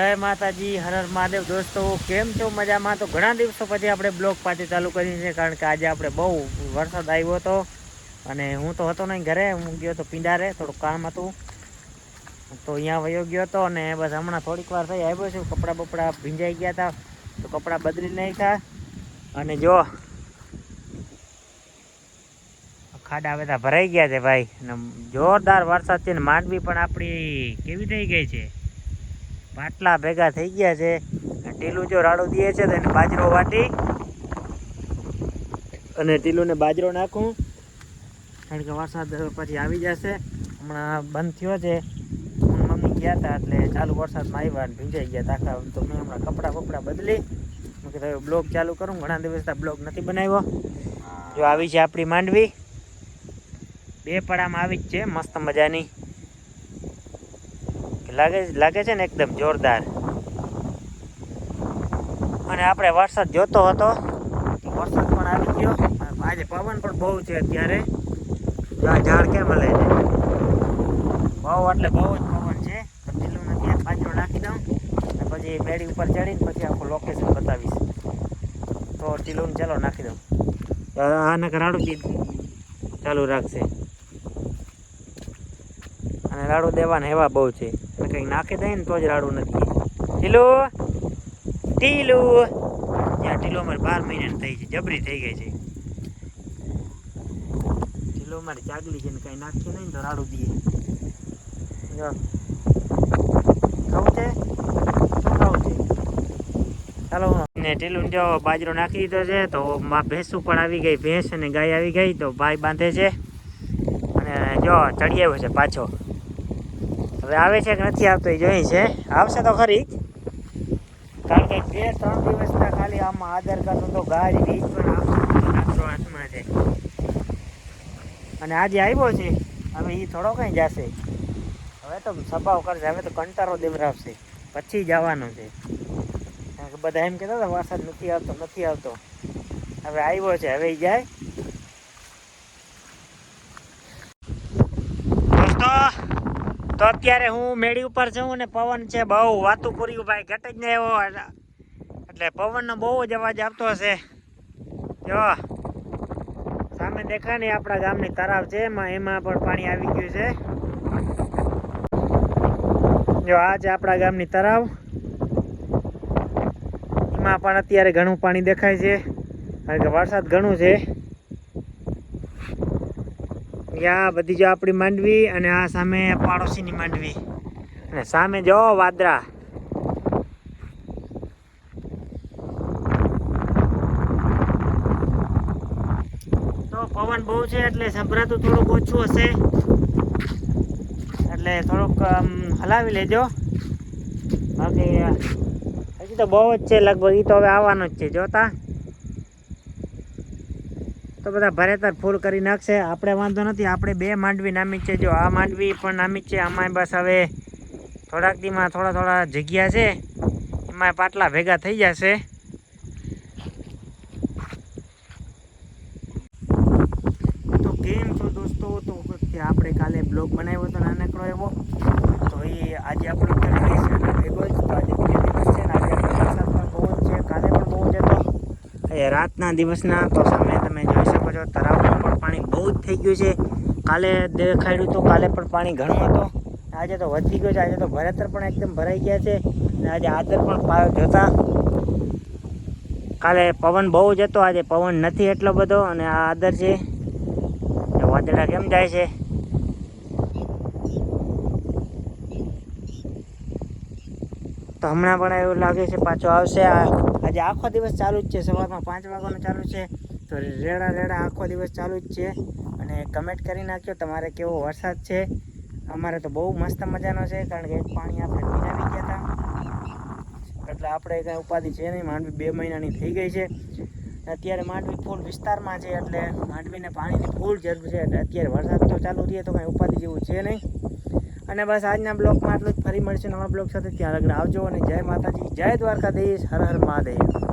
જય માતાજી, હર હર મહાદેવ. દોસ્તો, કેમ છો? મજામાં? તો ઘણા દિવસો પછી આપણે બ્લોગ પાછું ચાલુ કરી છે, કારણ કે આજે આપણે બહુ વરસાદ આવ્યો હતો. અને હું તો હતો નહીં ઘરે, હું ગયો હતો પિંડારે, થોડુંક કામ હતું. તો અહીંયા વયો ગયો હતો અને બસ હમણાં થોડીક વાર થઈ આવ્યો છું. કપડાં બપડા ભીંજાઈ ગયા હતા, તો કપડાં બદલી નાખ્યા. અને જો, ખાડા બધા ભરાઈ ગયા છે ભાઈ. અને જોરદાર વરસાદ છે ને, માંડવી પણ આપણી કેવી થઈ ગઈ છે. પાટલા ભેગા થઈ ગયા છે. ટીલું જો રાડું દે છે તો એને બાજરો વાટી. અને ટીલુંને બાજરો નાખું. કારણ કે વરસાદ પછી આવી જશે. હમણાં બંધ થયો છે. મમ્મી ગયા હતા એટલે ચાલુ વરસાદમાં આવ્યા અને ભીંજાઈ ગયા હતા. તો મેં હમણાં કપડાં બપડા બદલી. મેં કીધું બ્લોગ ચાલુ કરું. ઘણા દિવસથી બ્લોગ નથી બનાવ્યો. જો આવી છે આપણી માંડવી. બે પડામાં આવી જ છે. મસ્ત મજાની. લાગે લાગે છે ને એકદમ જોરદાર. અને આપણે વરસાદ જોતો હતો. વરસાદ પણ આવી ગયો. આજે પવન પણ બહુ છે અત્યારે. આ ઝાડ કેમ હલે છે? બહુ એટલે બહુ જ પવન છે. ટીલુંને ત્યાં પાછળ નાખી દઉં. અને પછી બેડી ઉપર ચડીને પછી આખું લોકેશન બતાવીશ. તો ટીલું ચાલો નાખી દઉં. આને રાડું ચાલુ રાખશે અને રાડું દેવાના એવા બહુ છે. એટલે કંઈક નાખી દઈએ ને તો જ રાડું નથી. ટીલો ટીલો. ત્યાં ટીલો મારે બાર મહિનાની થઈ છે, જબરી થઈ ગઈ છે. ટીલો મારે ચાગલી છે ને કંઈ નાખીએ નહીં તો રાડું દઈએ ખાવું છે? શું છે? ચાલો ને ટીલું જો, બાજરો નાખી દીધો છે, તો ભેંસું પણ આવી ગઈ, ભેંસ અને ગાય આવી ગઈ, તો ભાઈ બાંધે છે. અને જો, ચડી આવ્યો છે પાછો. હવે આવે છે કે નથી આવતો એ જોઈ છે. આવશે તો ખરી. કારણ કે બે, ત્રણ દિવસના ખાલી આમાં આધાર કાર્ડનું તો ગાડી વીજ પણ આપતો હાથમાં છે. અને આજે આવ્યો છે. હવે એ થોડો કઈ જશે. હવે તો સભાવ કરશે. હવે તો કંટારો દેવરાવશે. પછી જવાનું છે. કારણ કે બધા એમ કહેતા હતા, વરસાદ નથી આવતો નથી આવતો. હવે આવ્યો છે. હવે એ જાય દોસ્તો તો અત્યારે હું મેળી ઉપર છું અને પવન છે બહુ વાતું પૂર્યું ભાઈ, ઘટ જ નહીં એવો એટલે પવનનો બહુ જ અવાજ આવતો હશે. જો, સામે દેખાય ને આપણા ગામની તળાવ છે, એમાં એમાં પણ પાણી આવી ગયું છે. જો, આ છે આપણા ગામની તળાવ. એમાં પણ અત્યારે ઘણું પાણી દેખાય છે. કારણ કે વરસાદ ઘણું છે. યા, બધી જો આપણી માંડવી અને આ સામે પાડોશીની માંડવી. અને સામે જો વાદરા. તો પવન બહુ છે એટલે સંભળાતું થોડુંક ઓછું હશે. એટલે થોડુંક હલાવી લેજો. બાકી, હજી તો બહુ જ છે, લગભગ એ તો હવે આવવાનું જ છે, જોતા. તો બધા ભરેતર ફૂલ કરી નાખશે. આપણે વાંધો નથી, આપણે બે માંડવી નામી છે. જો આ માંડવી પણ નામી છે આમાં બસ હવે થોડાક દીમાં થોડા થોડા જગ્યા છે. એમાં પાટલા ભેગા થઈ જશે. તો કેમ છો દોસ્તો? તો આપણે કાલે બ્લોગ બનાવ્યો હતો, નાનકડો એવો. તો એ આજે આપણો ભેગો કાલે પણ બહુ રાતના દિવસના, તો સામે છો તળાવમાં પણ પાણી બહુ જ થઈ ગયું છે. કાલે દેખાડ્યું તો કાલે પણ પાણી ઘણું હતું. આજે તો વધી ગયું છે. આજે તો ભરેતર પણ એકદમ ભરાઈ ગયા છે. અને આજે આદર પણ પાયો જોતા. કાલે પવન બહુ જ હતો. આજે પવન નથી એટલો બધો. અને આ આદર છે. વાદળા કેમ જાય છે? તો હમણાં પણ એવું લાગે છે પાછો આવશે. આજે આખો દિવસ ચાલુ જ છે. સવારમાં પાંચ વાગ્યાનું ચાલુ છે. તો રેડા રેડા આખો દિવસ ચાલુ જ છે. અને કમેન્ટ કરી નાખ્યો, તમારે કેવો વરસાદ છે? અમારે તો બહુ મસ્ત મજાનો છે, કારણ કે એક પાણી આપણે પીનાવી ગયા હતા એટલે આપણે કાંઈ ઉપાધિ છે નહીં, માંડવી બે મહિનાની થઈ ગઈ છે. અત્યારે માંડવી ફૂલ વિસ્તારમાં છે, એટલે માંડવીને પાણીની ફૂલ જરૂર છે. એટલે અત્યારે વરસાદ તો ચાલુ રહે તો કાંઈ ઉપાધિ જેવું છે નહીં. અને બસ આજના બ્લોગમાં આટલું જ. ફરી મળશે નવા બ્લોગ સાથે. ત્યાં લગ્ન આવજો અને જય માતાજી, જય દ્વારકાધીશ. હર હર મહાદેવ.